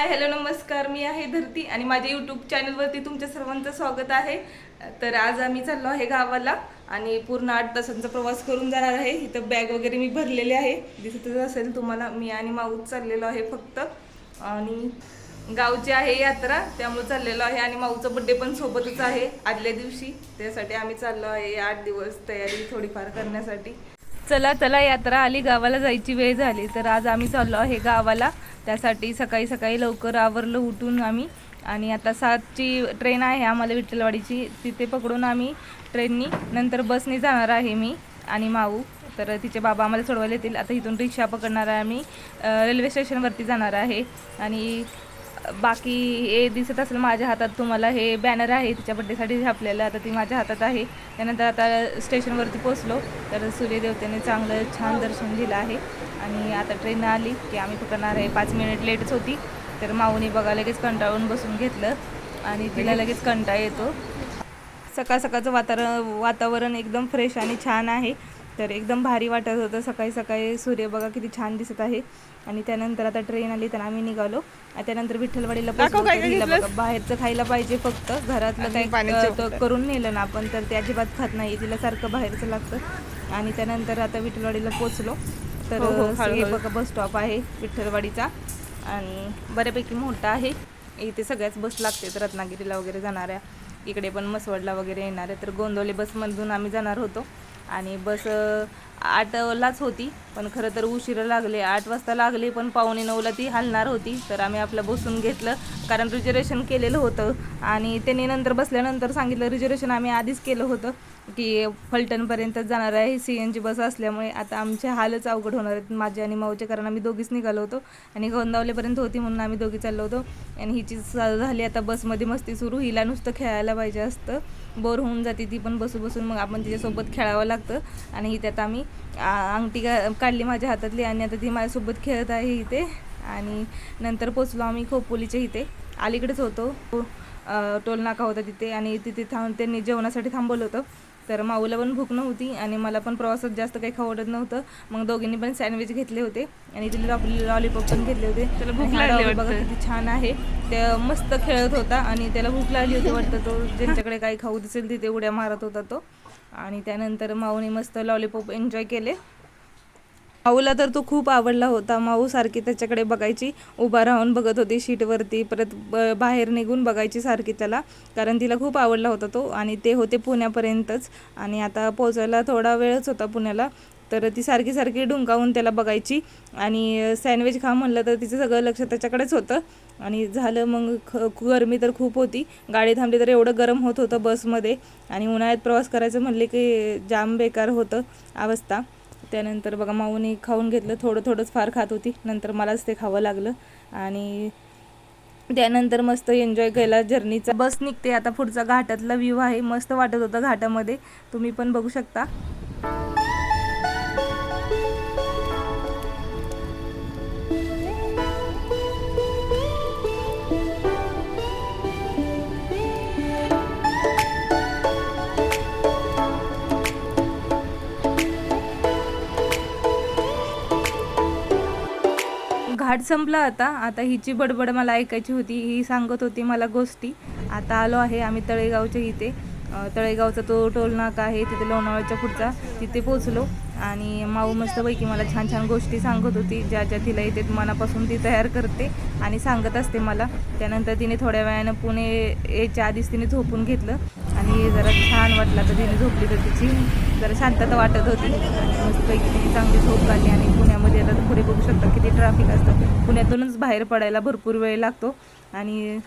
Hi hello नमस्कार. मी आहे धरती आणि माझ्या यूट्यूब चॅनलवरती तुमच्या सर्वांचं स्वागत आहे. तर आज आम्ही चाललो आहे गावाला आणि पूर्ण आठ तासांचा प्रवास करून जाणार आहे. इथं बॅग वगैरे मी भरलेली आहे. दिसतच असेल तुम्हाला मी आणि माऊच चाललेलो आहे फक्त. आणि गावची आहे यात्रा त्यामुळे चाललेलो आहे आणि माऊचा बड्डे पण सोबतच आहे. आदल्या दिवशी त्यासाठी आम्ही चाललो आहे. आठ दिवस तयारी थोडीफार करण्यासाठी. चला चला यात्रा आली गावाला जायची वेळ झाली. तर आज आम्ही चाललो आहे गावाला. त्यासाठी सकाळी सकाळी लवकर आवरलं उठून आम्ही. आणि आता सातची ट्रेन आहे आम्हाला विठ्ठलवाडीची. तिथे पकडून आम्ही ट्रेननी नंतर बसने जाणार आहे मी आणि माऊ. तर तिचे बाबा आम्हाला सोडवायला येतील. आता इथून रिक्षा पकडणार आहे आम्ही. रेल्वे स्टेशनवरती जाणार आहे. आणि बाकी हे दिसत असेल माझ्या हातात तुम्हाला हे बॅनर आहे तिच्या बड्डेसाठी छापलेलं आता ती माझ्या हातात आहे. त्यानंतर आता स्टेशनवरती पोचलो तर सूर्यदेवतेने चांगलं छान दर्शन दिलं आहे. आणि आता ट्रेन आली की आम्ही पकडणार आहे. पाच मिनिट लेटच होती तर माऊनी बघा लगेच कंटाळून बसून घेतलं आणि तिला लगेच? कंटाळ येतो. सकाळ सकाळचं वातावरण वातावरण एकदम फ्रेश आणि छान आहे. तर एकदम भारी वाटत होतं. सकाळी सकाळी सूर्य बघा किती छान दिसत आहे. आणि त्यानंतर आता ट्रेन आली तर आम्ही निघालो. आणि त्यानंतर विठ्ठलवाडीला बाहेरचं खायला पाहिजे फक्त. घरातलं काही करून नेलं ना आपण तर ते अजिबात खात नाही तिला सारखं बाहेरचं लागतं. आणि त्यानंतर आता विठ्ठलवाडीला पोहोचलो. तर हे बघा बस स्टॉप आहे विठ्ठलवाडीचा. आणि बऱ्यापैकी मोठा आहे. इथे सगळ्याच बस लागते रत्नागिरीला वगैरे जाणाऱ्या. इकडे पण मसवडला वगैरे येणाऱ्या. तर गोंदवले बसमधून आम्ही जाणार होतो. आणि बस आठलाच होती पण खरं तर उशिरा लागले. आठ वाजता लागले पण पावणे नऊला ती हलणार होती. तर आम्ही आपलं बसून घेतलं कारण रिजर्वेशन केलेलं होतं. आणि त्यांनी नंतर बसल्यानंतर सांगितलं रिजर्वेशन आम्ही आधीच केलं होतं की फलटणपर्यंत जाणार आहे. सी एन जी बस असल्यामुळे आता आमचे हालच अवघड होणार आहेत. माझे आणि माऊचे कारण आम्ही दोघीच निघालो होतो. आणि गोंदावलेपर्यंत होती म्हणून आम्ही दोघी चाललो होतो. आणि हिची झाली आता बसमध्ये मस्ती सुरू. हिला नुसतं खेळायला पाहिजे असतं. बोर होऊन जाते ती पण बसू बसून. मग आपण तिच्यासोबत खेळावं लागतं. आणि ही त्यात आम्ही अंगठी का- काढली माझ्या हातातली आणि आता ती माझ्यासोबत खेळत आहे इथे. आणि नंतर पोचलो आम्ही खोपोलीच्या इथे. अलीकडेच होतो. टोल नाका होता तिथे आणि तिथे थांब त्यांनी जेवणासाठी थांबवलं होतं. तर माऊला पण भूक नव्हती आणि मला पण प्रवासात जास्त काही खाऊ वाटत नव्हतं. मग दोघींनी पण सँडविच घेतले होते आणि तिला लॉलीपॉप पण घेतले होते. आणि हा dog बघा किती छान आहे. ते मस्त खेळत होता आणि त्याला भूक लागली होती वाटतं तो. ज्यांच्याकडे काही खाऊ दिसेल तिथे उड्या मारत होता तो. आणि त्यानंतर माऊने मस्त लॉलीपॉप एन्जॉय केले. माऊला तर तो खूप आवडला होता. माऊ सारखी त्याच्याकडे बघायची उभा राहून बघत होती शीटवरती परत ब बाहेर निघून बघायची सारखी त्याला कारण तिला खूप आवडला होता तो. आणि ते होते पुण्यापर्यंतच. आणि आता पोचायला थोडा वेळच होता पुण्याला. तर ती सारखी सारखी डुंकावून त्याला बघायची. आणि सँडविच खा म्हणलं तर तिचं सगळं लक्ष त्याच्याकडेच होतं. आणि झालं मग ख गरमी तर खूप होती. गाडी थांबली तर एवढं गरम होत होतं बसमध्ये. आणि उन्हाळ्यात प्रवास करायचं म्हणले की जाम बेकार होतं अवस्था. त्यानंतर बघा माऊनी खाऊन घेतलं. थोडं थोडंच फार खात होती. नंतर मलाच ते खावं लागलं. आणि त्यानंतर मस्त एन्जॉय केला जर्नीचा बस निघते आता पुढचा घाटातला व्ह्यू आहे. मस्त वाटत होतं घाटामध्ये. तुम्ही पण बघू शकता. घाट संपला आता. आता हिची बडबड मला ऐकायची होती. ही सांगत होती मला गोष्टी. आता आलो आहे आम्ही तळेगावच्या इथे. तळेगावचा तो टोलनाका आहे. तिथे लोणावळ्याच्या पुढचा. तिथे पोचलो आणि माऊ मस्तपैकी मला छान छान गोष्टी सांगत होती. ज्या ज्या तिला येते मनापासून ती तयार करते आणि सांगत असते मला. त्यानंतर तिने थोड्या वेळानं पुणे यायच्या आधीच तिने झोपून घेतलं. आणि जरा छान वाटलं तर तिने झोपली तर तिची. जरा शांतता वाटत होती. मस्तपैकी तिने चांगली झोप काढली आणि पुण्यामध्ये आता पुढे बघू शकता किती ट्रॅफिक असतं. पुण्यातूनच बाहेर पडायला भरपूर वेळ लागतो. आणि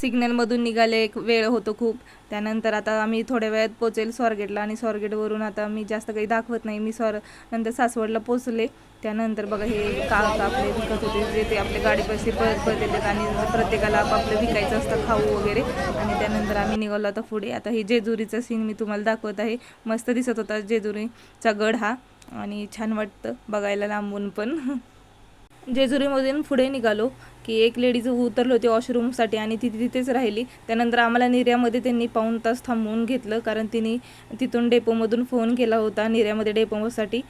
सिग्नलमधून निघाले एक वेळ होतो खूप. त्यानंतर आता आम्ही थोड्या वेळात पोचेल स्वारगेटला आणि स्वारगेटवरून आता मी जास्त काही दाखवत नाही. मी स्वर नंतर सासवडला पोचले. त्यानंतर बघा हे काक आपले विकत होते जे ते आपले गाडी पैसे परत परत येतात आणि प्रत्येकाला आपापलं विकायचं असतं खाऊ वगैरे. आणि त्यानंतर आम्ही निघालो आता पुढे. आता हे जेजुरीचा सीन मी तुम्हाला दाखवत आहे. मस्त दिसत होता जेजुरीचा गड हा. आणि छान वाटतं बघायला लांबून पण. जेजुरीमधून पुढे निघालो. की एक लेडीज उतरली होती वॉशरूमसाठी आणि ती तिथेच राहिली. त्यानंतर आम्हाला निर्यामध्ये त्यांनी पाऊण तास थांबवून घेतलं कारण तिने तिथून डेपोमधून फोन केला होता निर्यामध्ये डेपोसाठी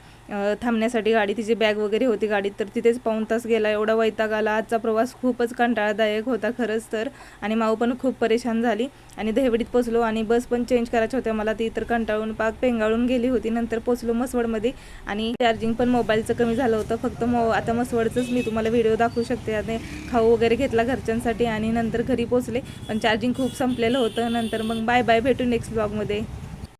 थांबण्यासाठी गाडी तिची बॅग वगैरे होती गाडीत तर तिथेच पाऊण तास गेला. एवढा वैताग आला. आजचा प्रवास खूपच कंटाळादायक होता खरंच तर. आणि माऊ पण खूप परेशान झाली. आणि दहेवडीत पोचलो आणि बस पण चेंज करायच्या होत्या. मला ती तर कंटाळून पाक पेंगाळून गेली होती. नंतर पोचलो मसवडमध्ये आणि चार्जिंग पण मोबाईलचं कमी झालं होतं. फक्त मो आता मसवडचंच मी तुम्हाला व्हिडिओ दाखवू शकते. आणि खाऊ वगैरे घेतला घरच्यांसाठी आणि नंतर घरी पोचले. पण चार्जिंग खूप संपलेलं होतं. नंतर मग बाय बाय भेटू नेक्स्ट ब्लॉगमध्ये